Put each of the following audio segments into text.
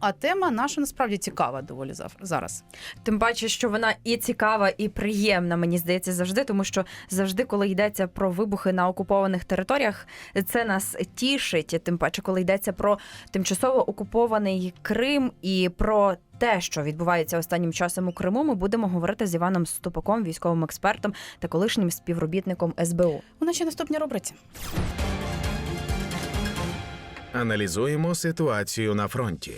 а тема наша насправді цікава доволі зараз. Тим паче, що вона і цікава, і приємна, мені здається, завжди, тому що завжди, коли йдеться про вибухи на окупованих територіях, це нас тішить. Тим паче, коли йдеться про тимчасово окупований Крим і про те, що відбувається останнім часом у Криму, ми будемо говорити з Іваном Ступаком, військовим експертом та колишнім співробітником СБУ. У нашій наступній рубриці. Аналізуємо ситуацію на фронті.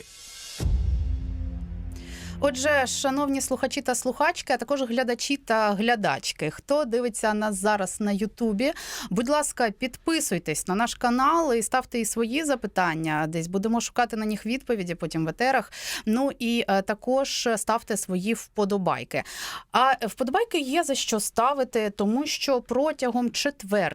Отже, шановні слухачі та слухачки, а також глядачі та глядачки, хто дивиться нас зараз на Ютубі, будь ласка, підписуйтесь на наш канал і ставте і свої запитання. Десь будемо шукати на них відповіді потім в етерах. Ну і е, також ставте свої вподобайки. А вподобайки є за що ставити, тому що протягом 4,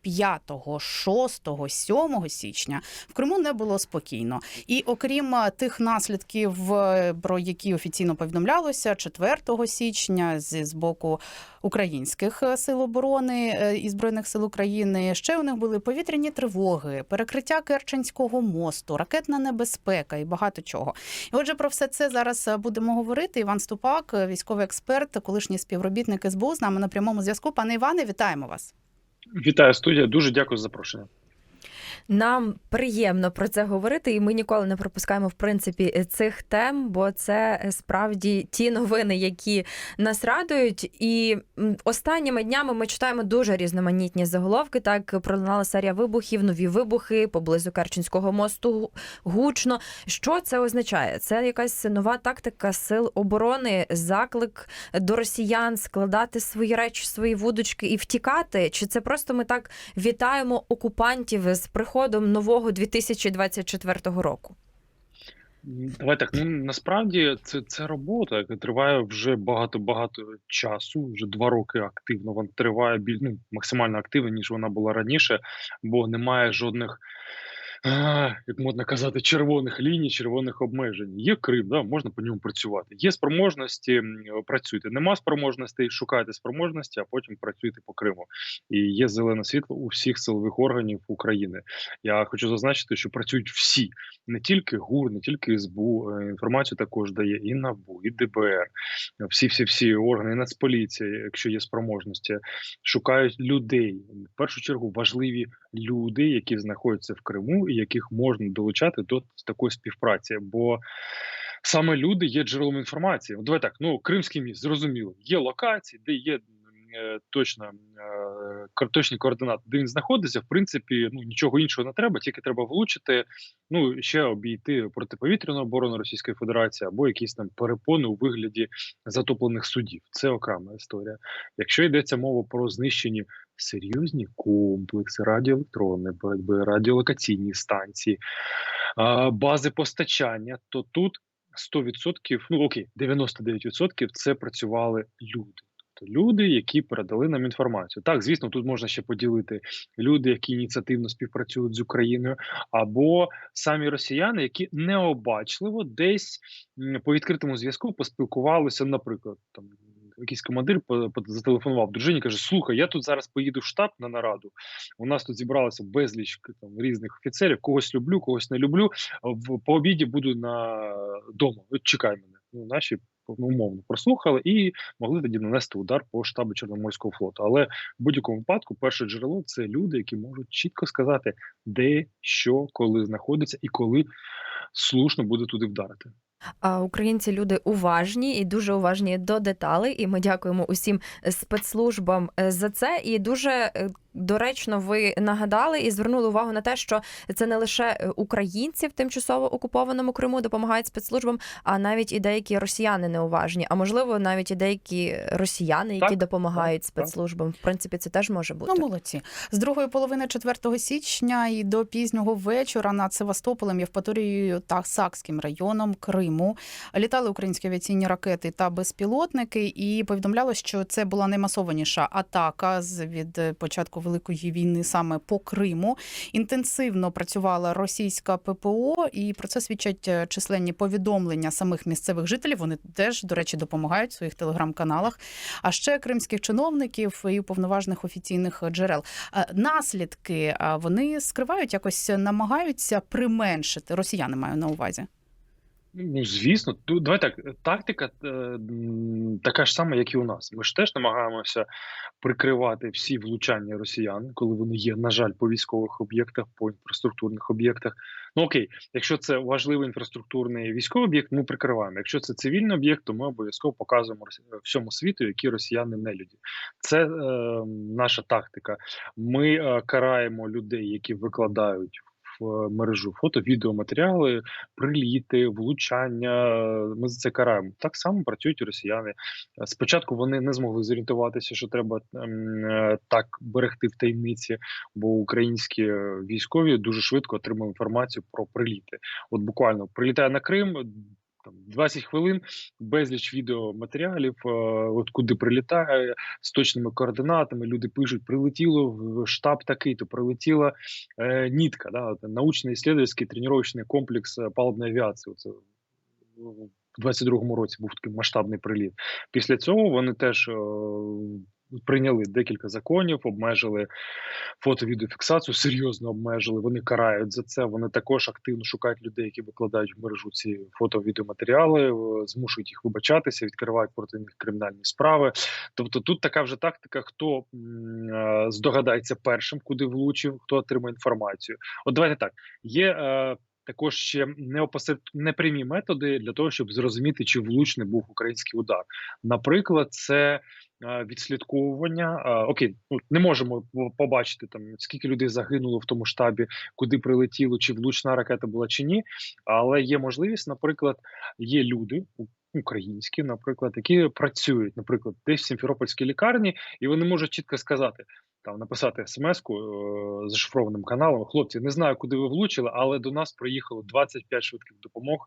5, 6, 7 січня в Криму не було спокійно. І окрім е, тих наслідків, е, про які офіційно повідомлялося 4 січня зі з боку українських е, сил оборони е, і збройних сил України, ще у них були повітряні тривоги, перекриття Керченського мосту, ракетна небезпека і багато чого. І отже, про все це зараз е, будемо говорити. Іван Ступак, військовий експерт, колишній співробітник СБУ, з нами на прямому зв'язку. Пане Іване, вітаємо вас. Вітаю студія. Дуже дякую за запрошення. Нам приємно про це говорити, і ми ніколи не пропускаємо в принципі цих тем, бо це е, справді ті новини, які нас радують. І останніми днями ми читаємо дуже різноманітні заголовки. Так пролунала серія вибухів, нові вибухи поблизу Керченського мосту гучно. Що це означає? Це якась нова тактика сил оборони, заклик до росіян складати свої речі, свої вудочки і втікати? Чи це просто ми так вітаємо окупантів з приходом нового 2024 року? Давай так. Ну насправді це, це робота, яка триває вже багато багато часу. Вже два роки активно. Вона триває біль, ну, максимально активно, ніж вона була раніше, бо немає жодних. Як можна казати, червоних ліній, червоних обмежень. Є Крим, да, можна по ньому працювати. Є спроможності, працюйте. Нема спроможностей, шукайте спроможності, а потім працюйте по Криму. І є зелене світло у всіх силових органів України. Я хочу зазначити, що працюють всі, не тільки ГУР, не тільки СБУ. Інформацію також дає і НАБУ, і ДБР, всі всі всі органи, і Нацполіція, якщо є спроможності, шукають людей. В першу чергу важливі люди, які знаходяться в Криму, і яких можна долучати до такої співпраці. Бо саме люди є джерелом інформації. От Давай так, ну Кримський міст, зрозуміло, є локації, де є. Е, Точно е, точні координати, де він знаходиться, в принципі, ну нічого іншого не треба, тільки треба влучити, ну ще обійти протиповітряну оборону Російської Федерації або якісь там перепони у вигляді затоплених судів. Це окрема історія. Якщо йдеться мова про знищені серйозні комплекси радіоелектронної боротьби, радіолокаційні станції, бази постачання, то тут 100%, ну окей, 99% це працювали люди. Тобто люди, які передали нам інформацію. Так, звісно, тут можна ще поділити люди, які ініціативно співпрацюють з Україною, або самі росіяни, які необачливо десь по відкритому зв'язку поспілкувалися, наприклад, там якийсь командир зателефонував дружині, каже: Слухай, я тут зараз поїду в штаб на нараду. У нас тут зібралося безліч там різних офіцерів. Когось люблю, когось не люблю. По обіді буду на дома. Чекай мене. Ну, наші ну, умовно прослухали і могли тоді нанести удар по штабу Чорноморського флоту. Але в будь-якому випадку перше джерело це люди, які можуть чітко сказати, де, що, коли знаходиться і коли слушно буде туди вдарити. А українці люди уважні і дуже уважні до деталей. І ми дякуємо усім спецслужбам е, за це. І дуже е, доречно ви нагадали і звернули увагу на те, що це не лише е, українці в тимчасово окупованому Криму допомагають спецслужбам, а навіть і деякі росіяни неуважні. А можливо, навіть і деякі росіяни, які Так, допомагають так, так. спецслужбам. В принципі, це теж може бути. Ну, молодці. З другої половини 4 січня і до пізнього вечора над Севастополем, Євпаторією та Сакським районом Криму літали українські авіаційні ракети та безпілотники, і повідомлялось, що це була наймасованіша атака з від початку великої війни саме по Криму. Інтенсивно працювала російська ППО, і про це свідчать е, численні повідомлення самих місцевих жителів. Вони теж, до речі, допомагають в своїх телеграм-каналах. А ще кримських чиновників і уповноважених офіційних джерел. Е, Наслідки вони скривають, якось намагаються применшити. Росіяни маю на увазі. Ну, звісно, ту давай так, е, тактика, е, така ж сама, як і у нас. Ми ж теж намагаємося прикривати всі влучання росіян, коли вони є, на жаль, по військових об'єктах, по інфраструктурних об'єктах. Ну окей, якщо це важливий інфраструктурний військовий об'єкт, ми прикриваємо. Якщо це цивільний об'єкт, то ми обов'язково показуємо рос- всьому світу, які росіяни нелюді. Це е, наша тактика. Ми е, караємо людей, які викладають. В мережу фото, відеоматеріали, приліти, влучання. Ми за це караємо. Так само працюють росіяни. Спочатку вони не змогли зорієнтуватися, що треба ем, так берегти в таємниці, бо українські військові дуже швидко отримали інформацію про приліти. От буквально прилітає на Крим. Там 20 хвилин, безліч відеоматеріалів, е, от куди прилітає з точними координатами. Люди пишуть: прилетіло в штаб такий, то прилетіла е, нітка, да, от, научно-исследовательський тренувальний комплекс е, палубної авіації. Оце в 22-му році був такий масштабний приліт. Після цього вони теж е, прийняли декілька законів, обмежили фото-відеофіксацію, серйозно обмежили. Вони карають за це. Вони також активно шукають людей, які викладають в мережу ці фото-відеоматеріали, е, змушують їх вибачатися, відкривають проти них кримінальні справи. Тобто, тут така вже тактика: хто е, здогадається першим, куди влучив, хто отримає інформацію. От давайте так. Є е, також ще неопосеред... непрямі методи для того, щоб зрозуміти, чи влучний був український удар. Наприклад, це е, відслідковування. е, Окей, ну не можемо побачити там скільки людей загинуло в тому штабі, куди прилетіло, чи влучна ракета була чи ні. Але є можливість, наприклад, є люди. Українські, наприклад, які працюють, наприклад, десь в Сімферопольській лікарні, і вони можуть чітко сказати, там написати смс-ку е, зашифрованим каналом. Хлопці, не знаю, куди ви влучили, але до нас приїхало 25 швидких допомог,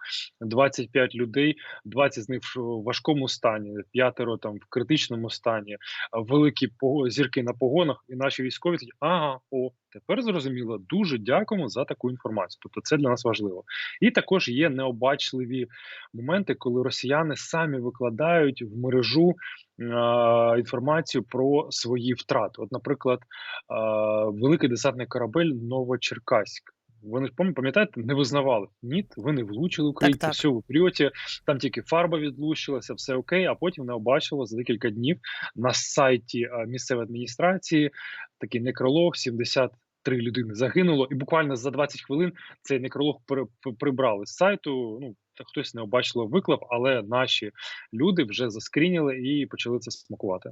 25 людей, 20 з них в важкому стані, п'ятеро там в критичному стані, великі зірки на погонах, і наші військові такі, ага, о, тепер зрозуміло. Дуже дякуємо за таку інформацію. Тобто, це для нас важливо. І також є необачливі моменти, коли росіяни самі викладають в мережу інформацію про свої втрати. От, наприклад, великий десантний корабель Новочеркаськ. Вони ж пам- пам'ятаєте, не визнавали. Ні, ви не влучили українців, все в прильоті, там тільки фарба відлучилася, все окей. А потім не побачило за декілька днів на сайті місцевої адміністрації такий некролог, 73 людини загинуло, і буквально за 20 хвилин цей некролог при- при- прибрали з сайту. Ну хтось необачливо виклав, але наші люди вже заскрініли і почали це смакувати.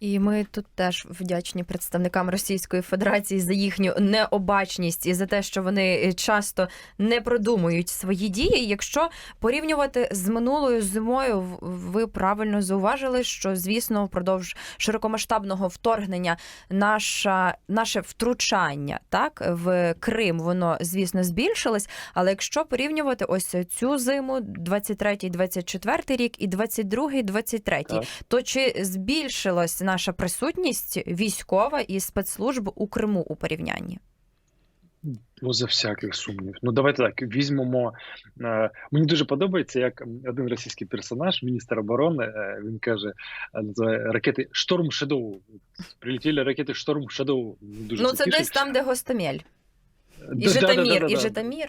І ми тут теж вдячні представникам Російської Федерації за їхню необачність і за те, що вони е, часто не продумують свої дії. Якщо порівнювати з минулою зимою, ви правильно зауважили, що звісно, впродовж широкомасштабного вторгнення наша наше втручання так в Крим, воно звісно збільшилось. Але якщо порівнювати ось цю зиму, 23-24 рік і 22-23, Так. то чи збільшилась наша присутність військова і спецслужб у Криму у порівнянні? Поза всяких сумнів. Ну давайте так візьмемо. Е, мені дуже подобається, як один російський персонаж, міністр оборони, е, він каже, е, ракети Шторм Шадоу. Прилетіли ракети Шторм Шадоу. Дуже ну це тішить. десь там, де Гостомель. І Житомир, і. Житомир.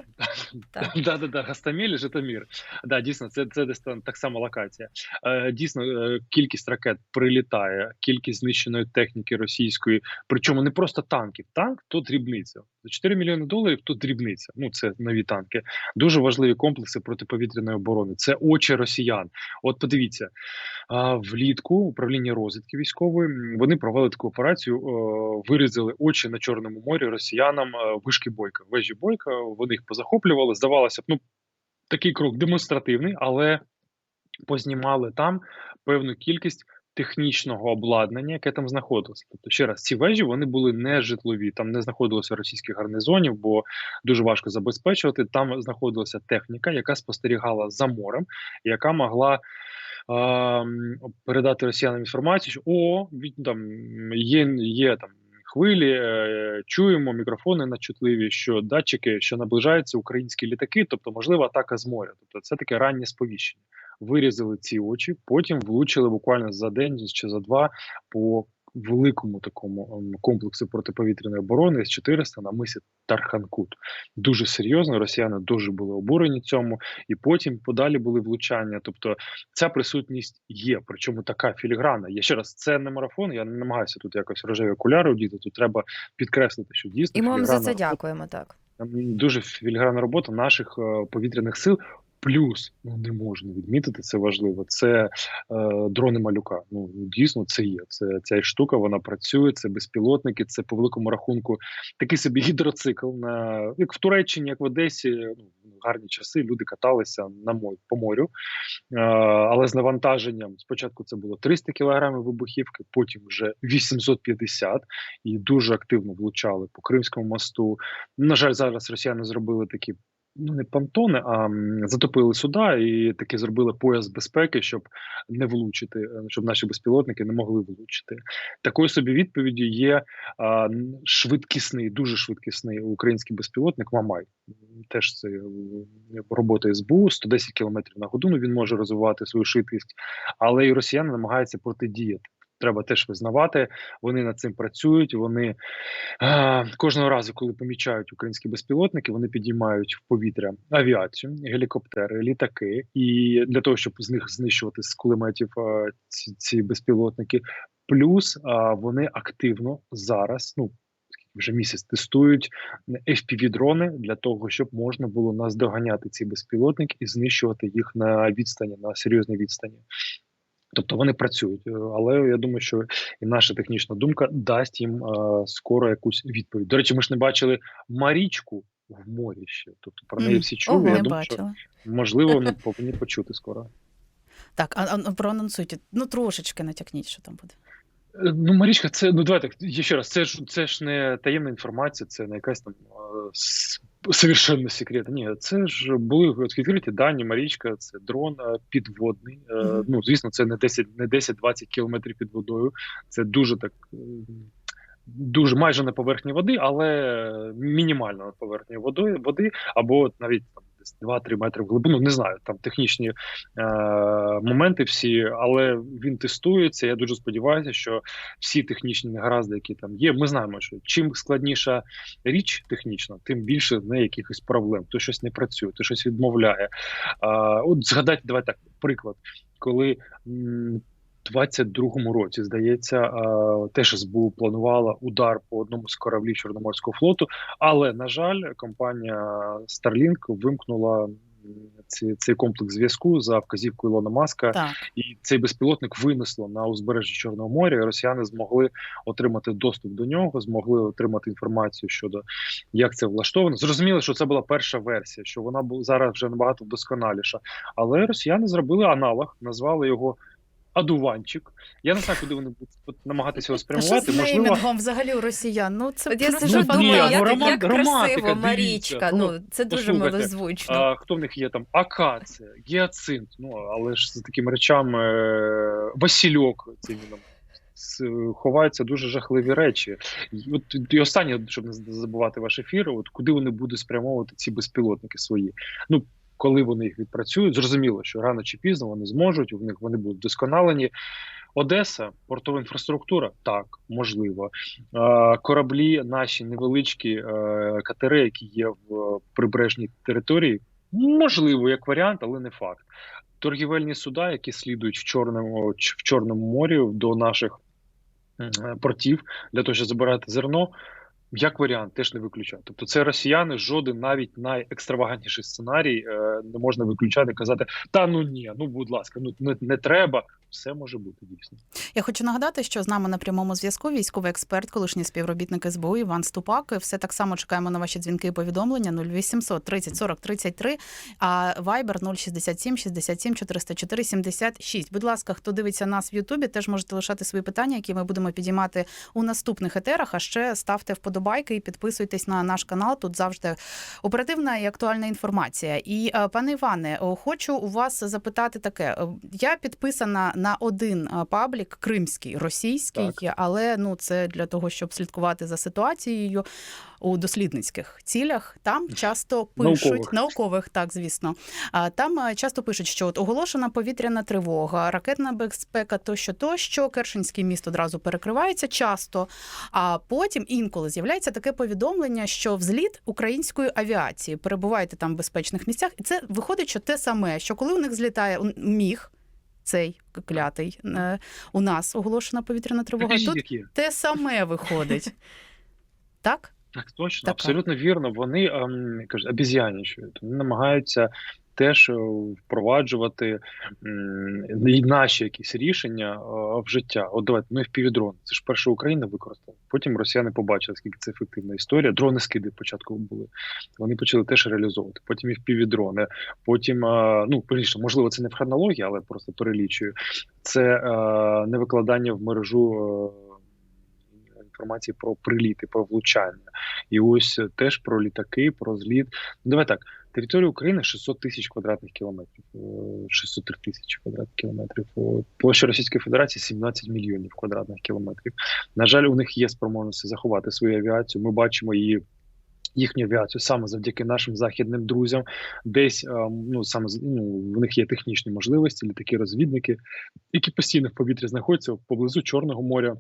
Да, да, да, Гастаміль і Житомир. Да, дійсно, це, це десь там так само локація. Е, дійсно, е, кількість ракет прилітає, кількість знищеної техніки російської, причому не просто танків. Танк то дрібниця. За 4 мільйони доларів то дрібниця. Ну це нові танки. Дуже важливі комплекси протиповітряної оборони. Це очі росіян. От подивіться, влітку управління розвідки військової вони провели таку операцію, е, вирізали очі на Чорному морі росіянам е, вишки Бойка. Вежі Бойка, вони їх позахоплювали. Здавалося б, ну такий крок демонстративний, але познімали там певну кількість. Технічного обладнання, яке там знаходилося. Тобто, ще раз, ці вежі вони були не житлові, там не знаходилося російських гарнизонів, бо дуже важко забезпечувати. Там знаходилася техніка, яка спостерігала за морем, яка могла передати росіянам інформацію, що о, там є, є там хвилі, е, чуємо мікрофони начутливі, що датчики, що наближаються українські літаки, тобто можлива атака з моря. Тобто це таке раннє сповіщення. Вирізали ці очі, потім влучили буквально за день чи за два по великому такому ем, комплексу протиповітряної оборони С-400 на мисі Тарханкут. Дуже серйозно, росіяни дуже були обурені цьому, і потім подалі були влучання. Тобто ця присутність є, причому така філіграна. Я ще раз, це не марафон, я не намагаюся тут якось рожеві окуляри одіти, тут треба підкреслити, що дійсно І ми вам за це дякуємо. Так дуже філігранна робота наших е, повітряних сил. Плюс ну не можна відмітити це важливо. Це е, дрони малюка. Ну дійсно це є. Це ця штука. Вона працює. Це безпілотники. Це по великому рахунку такий собі гідроцикл. На як в Туреччині, як в Одесі. Ну гарні часи. Люди каталися на морі по морю, е, але з навантаженням спочатку це було 300 кілограмів вибухівки, потім вже 850 і дуже активно влучали по Кримському мосту. На жаль, зараз росіяни зробили такі. Ну, не понтони, а затопили суда і таки зробили пояс безпеки, щоб не влучити, е, щоб наші безпілотники не могли влучити. Такою собі відповіддю є а, швидкісний, дуже швидкісний український безпілотник Мамай. Теж це е, робота СБУ, 110 км на годину. Він може розвивати свою швидкість, але і росіяни намагаються протидіяти. Треба теж визнавати. Вони над цим працюють. Вони е, кожного разу, коли помічають українські безпілотники, вони підіймають в повітря авіацію, гелікоптери, літаки, і для того, щоб з них знищувати з кулеметів е, ці, ці безпілотники. Плюс е, вони активно зараз, ну вже місяць тестують fpv дрони для того, щоб можна було наздоганяти ці безпілотники і знищувати їх на відстані, на серйозній відстані. Тобто вони працюють, е, але я думаю, що і наша технічна думка дасть їм е, скоро якусь відповідь. До речі, ми ж не бачили Марічку в морі ще. Тобто про неї всі чули. Ого, я не думаю, що можливо вони повинні почути скоро. Так, а, а ну, проанонсуйте. Ну трошечки натякніть, що там буде. Е, Ну, Марічка, це ну давайте ще раз. Це ж це ж не таємна інформація, це не якась там е, совершенно секрет. Ні, це ж були відкриті дані. Марічка, це дрон е, підводний. Мгм. Ну звісно, це не 10, не 10-20 кілометрів під водою. Це дуже так. Дуже майже на поверхні води, але мінімально над поверхнею водою води, або навіть там десь 2-3 метри в глибину. Не знаю, там технічні е, моменти всі, але він тестується. Я дуже сподіваюся, що всі технічні негаразди, які там є, ми знаємо, що чим складніша річ технічна, тим більше в неї якихось проблем. То щось не працює, то щось відмовляє. А, от згадайте, давайте так, приклад, коли. м, 22-му році, здається, теж СБУ планувала удар по одному з кораблів Чорноморського флоту, але на жаль, компанія Starlink вимкнула ці, цей комплекс зв'язку за вказівкою Ілона Маска, Так. і цей безпілотник винесло на узбережжя Чорного моря. і Росіяни змогли отримати доступ до нього, змогли отримати інформацію щодо як це влаштовано. Зрозуміло, що це була перша версія, що вона була зараз вже набагато досконаліша. Але росіяни зробили аналог, назвали його. Адуванчик. Я не знаю, куди вони будуть намагатися його А що спрямувати. з Можливо, взагалі у росіян? Ну це От я сижу, Ну, думаю, як, роман- як красиво. Марічка. Ну, Ну це дуже послухайте, милозвучно. А, хто в них є там? Акація, гіацинт. Ну але ж за такими речами е, Васильок цим ховаються дуже жахливі речі. От і останнє, щоб не забувати ваш ефір, от куди вони будуть спрямовувати ці безпілотники свої. Ну коли вони їх відпрацюють, зрозуміло, що рано чи пізно вони зможуть, у вони будуть вдосконалені. Одеса, портова інфраструктура, так можливо. Е, Кораблі, наші невеличкі е, катери, які є в прибережній території, можливо, як варіант, але не факт. Торгівельні суда, які слідують в чорному в чорному морі до наших е, портів для того, щоб забирати зерно. Як варіант, теж не виключаю. Тобто, це росіяни, жоден навіть найекстравагантніший сценарій е, не можна виключати, казати: та ну ні, ну будь ласка, ну не, не треба. Все може бути дійсно. Я хочу нагадати, що з нами на прямому зв'язку військовий експерт, колишній співробітник СБУ Іван Ступак. Все так само чекаємо на ваші дзвінки і повідомлення 0800 30 40 33, а Viber 067 67 404 76. Будь ласка, хто дивиться нас в Ютубі, теж можете лишати свої питання, які ми будемо підіймати у наступних етерах. А ще ставте вподобайки і підписуйтесь на наш канал. Тут завжди оперативна і актуальна інформація. І е, пане Іване, хочу у вас запитати таке: Е, я підписана на один е, паблік кримський, російський, але ну це для того, щоб слідкувати за ситуацією. У дослідницьких цілях. Там часто пишуть Наукових. наукових, так звісно. Там е, часто пишуть, що от оголошена повітряна тривога, ракетна безпека, тощо, тощо, Кершинський міст одразу перекривається часто. А потім інколи з'являється таке повідомлення, що взліт української авіації перебувайте там в безпечних місцях, і це виходить, що те саме, що коли у них злітає міг. Цей клятий е, у нас оголошена повітряна тривога. Тут те саме виходить. Так? Так, точно, Така. абсолютно вірно. Вони ем, кажуть, обіз'янічують. Вони намагаються теж е, впроваджувати наші якісь рішення е, в життя. От давайте, ну і впівдрон. Це ж перша Україна використала. Потім росіяни побачили, скільки це ефективна історія. Дрони скиди спочатку були. Вони почали теж реалізовувати. Потім і впівдрони. Потім, е, ну періше, можливо, це не в хронології, але просто перелічую. Це е, невикладання в мережу. Е, Інформації про приліти, про влучання, і ось е, теж про літаки, про зліт. Ну, давай так. Територія України 600 тисяч квадратних кілометрів, е, 603 тисячі квадратних кілометрів. Е, Площа Російської Федерації 17 мільйонів квадратних кілометрів. На жаль, у них є спроможності заховати свою авіацію. Ми бачимо її. Їхню авіацію саме завдяки нашим західним друзям, десь е, ну саме ну, в них є технічні можливості, літаки розвідники, які постійно в повітрі знаходяться поблизу Чорного моря.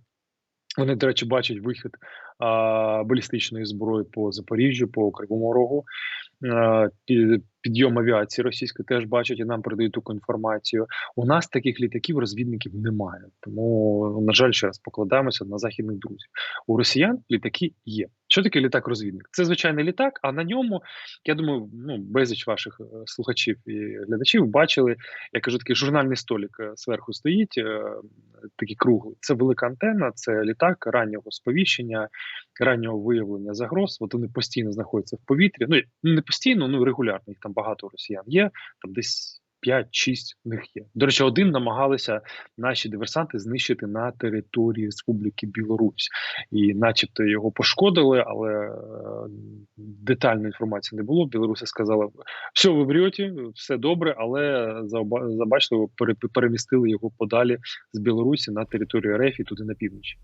Вони, до речі, бачать вихід а, балістичної зброї по Запоріжжю, по Кривому Рогу. Пі- Підйом авіації російської теж бачать і нам передають таку інформацію. У нас таких літаків розвідників немає. Тому, на жаль, ще раз покладаємося на західних друзів. У росіян літаки є. Що таке літак-розвідник? Це звичайний літак, а на ньому, я думаю, ну безліч ваших е, слухачів і глядачів бачили. Я кажу, такий журнальний столик е, зверху стоїть, е, такий круглий. Це велика антенна, це літак раннього сповіщення, раннього виявлення загроз. От вони постійно знаходяться в повітрі. Ну не постійно, ну регулярно. Їх там багато росіян є. Там десь 5-6 в них є. До речі, один намагалися наші диверсанти знищити на території Республіки Білорусь, і, начебто, його пошкодили, але е, детальної інформації не було. Білоруси сказали, все, ви врете, все добре, але забачливо пере- перемістили його подалі з Білорусі на територію РФ і туди на північ.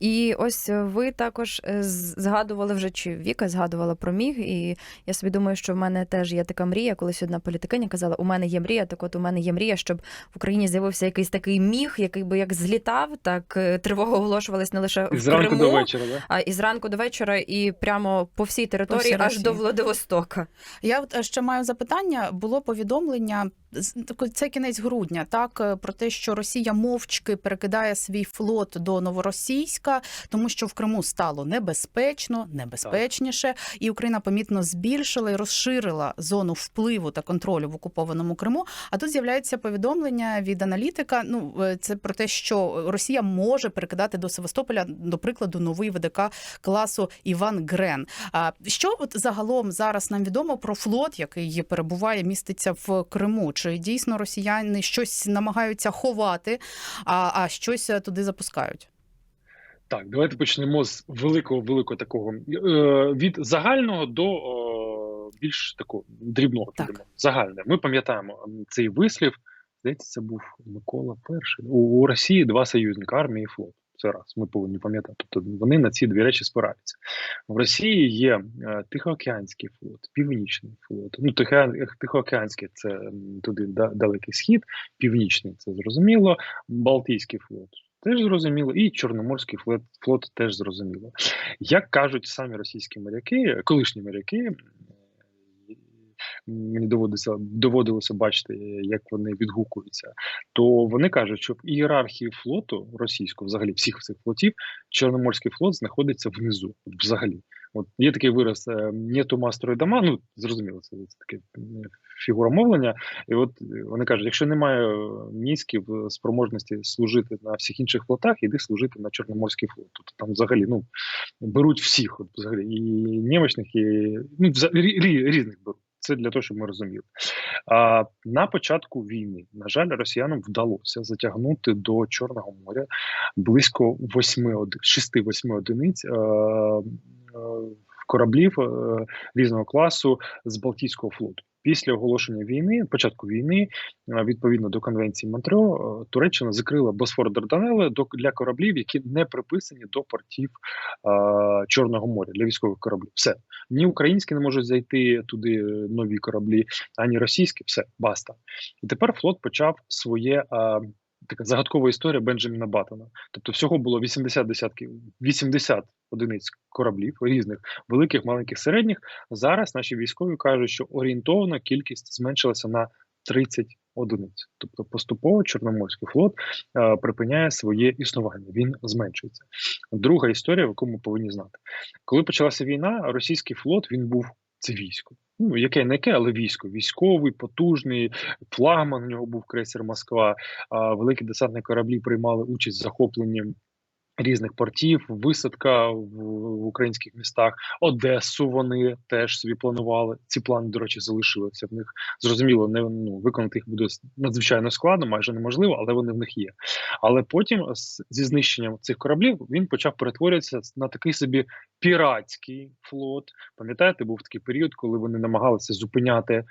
І ось е, ви також е, згадували вже чи Віка згадувала про міг, і я собі думаю, що в мене теж є така мрія. Колись одна політикиня казала: у мене є мрія. Так, от у мене є мрія, щоб в Україні з'явився якийсь такий міг, який би як злітав, так е, тривога оголошувалась не лише в зранку Криму, до вечора, да? а і зранку до вечора, і прямо по всій території, всій аж до Владивостока. Я от ще маю запитання. Було повідомлення з- це кінець грудня, так про те, що Росія мовчки перекидає свій флот до Новоросійська, тому що в Криму стало небезпечно, небезпечніше, і Україна помітно збільшила і розширила зону впливу та контролю в окупованому Криму. А тут з'являється повідомлення від аналітика. Ну е, це про те, що Росія може перекидати до Севастополя, до прикладу, новий ВДК класу Іван Грен. А що от загалом зараз нам відомо про флот, який перебуває, міститься в Криму? Чи дійсно росіяни щось намагаються ховати, а, а щось е, туди запускають? Так, давайте почнемо з великого великого такого е, від загального до е, більш такого дрібного Так. Загальне. Ми пам'ятаємо цей вислів. Здається, це був Микола Перший. У, у Росії два союзника армія і флот. Це раз. Ми повинні пам'ятати. Тобто вони на ці дві речі спираються. В Росії є е, Тихоокеанський флот, Північний флот. Ну, Тихо- Тихоокеанський це туди да- далекий схід, Північний це зрозуміло, Балтійський флот. Теж зрозуміло, і Чорноморський флот, флот теж зрозуміло. Як кажуть самі російські моряки, колишні моряки, мені доводиться доводилося бачити, як вони відгукуються, то вони кажуть, що в ієрархії флоту російського, взагалі всіх цих флотів, Чорноморський флот знаходиться внизу. Взагалі, от є такий вираз е, «нету мастру дома. Ну зрозуміло, це, це таке е, фігура мовлення. І от е, вони кажуть: якщо немає е, мізків е, спроможності служити на всіх інших флотах, іди служити на Чорноморський флот. Тобто там взагалі ну беруть всіх, от взагалі і німечних, і ну різних беруть. Це для того, щоб ми розуміли. А на початку війни, на жаль, росіянам вдалося затягнути до Чорного моря близько 6-8 одиниць е, е, кораблів е, різного класу з Балтійського флоту. Після оголошення війни, початку війни, е, відповідно до конвенції Монтрео, е, Туреччина закрила Босфор Дарданели для кораблів, які не приписані до портів а, Чорного моря для військових кораблів. Все ні українські не можуть зайти туди е, нові кораблі, ані російські. Все баста. І тепер флот почав своє. Е, Така загадкова історія Бенджаміна Баттона. Тобто, всього було 80 десятків, 80 одиниць кораблів різних, великих, маленьких, середніх. Зараз наші військові кажуть, що орієнтовна кількість зменшилася на 30 одиниць. Тобто, поступово Чорноморський флот е, припиняє своє існування. Він зменшується. Друга історія, яку ми повинні знати, коли почалася війна, російський флот він був це військо. Ну, яке не яке, але військо. Військовий, потужний, флагман у нього був крейсер Москва. А великі десантні кораблі приймали участь в захопленні різних портів, висадка в, в українських містах. Одесу вони теж собі планували. Ці плани, до речі, залишилися в них. Зрозуміло, не ну виконати їх буде надзвичайно складно, майже неможливо, але вони в них є. Але потім, зі знищенням цих кораблів, він почав перетворюватися на такий собі піратський флот. Пам'ятаєте, був такий період, коли вони намагалися зупиняти е,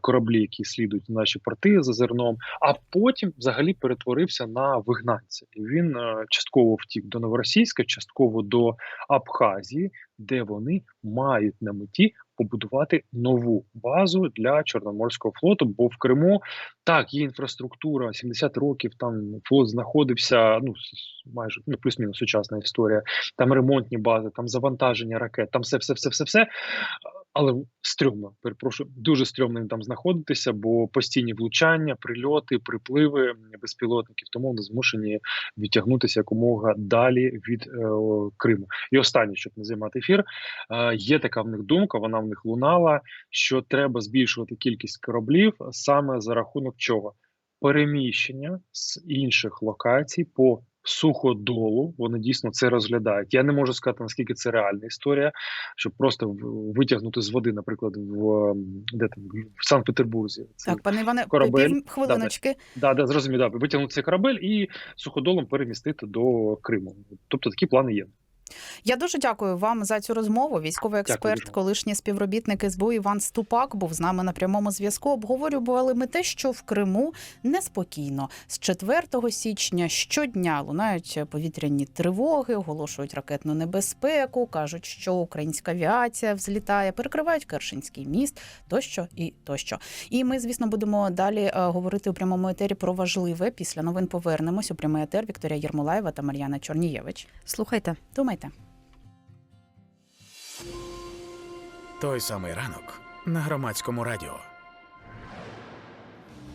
кораблі, які слідують в наші порти за зерном, а потім взагалі перетворився на вигнанця. І він е, частково втік до Новоросійська, частково до Абхазії, де вони мають на меті побудувати нову базу для Чорноморського флоту. Бо в Криму так є інфраструктура, 70 років там флот знаходився. Ну майже ну плюс-мінус сучасна історія. Там ремонтні бази, там завантаження ракет, там все, все, все, все, все. Але стрьомно, перепрошую, дуже стрьомно їм там знаходитися, бо постійні влучання, прильоти, припливи безпілотників, тому вони змушені відтягнутися якомога далі від е, Криму. І останнє, щоб не займати ефір, е, є така в них думка, вона в них лунала, що треба збільшувати кількість кораблів саме за рахунок чого? Переміщення з інших локацій по суходолу. Вони дійсно це розглядають. Я не можу сказати наскільки це реальна історія, щоб просто витягнути з води, наприклад, в де там в Санкт-Петербурзі. Так, пане Іване, корабель. пів хвилиночки. Да, да, зрозумів, да, витягнути цей корабель і суходолом перемістити до Криму. Тобто такі плани є. Я дуже дякую вам за цю розмову. Військовий експерт, дуже. колишній співробітник СБУ Іван Ступак був з нами на прямому зв'язку. Обговорювали ми те, що в Криму неспокійно. З 4 січня щодня лунають повітряні тривоги, оголошують ракетну небезпеку, кажуть, що українська авіація взлітає, перекривають Кершинський міст, тощо і тощо. І ми, звісно, будемо далі е, говорити у прямому етері про важливе. Після новин повернемось у прямий етер Вікторія Єрмолаєва та Мар'яна Чорнієвич. Слухайте. Думайте. Той самий ранок на громадському радіо.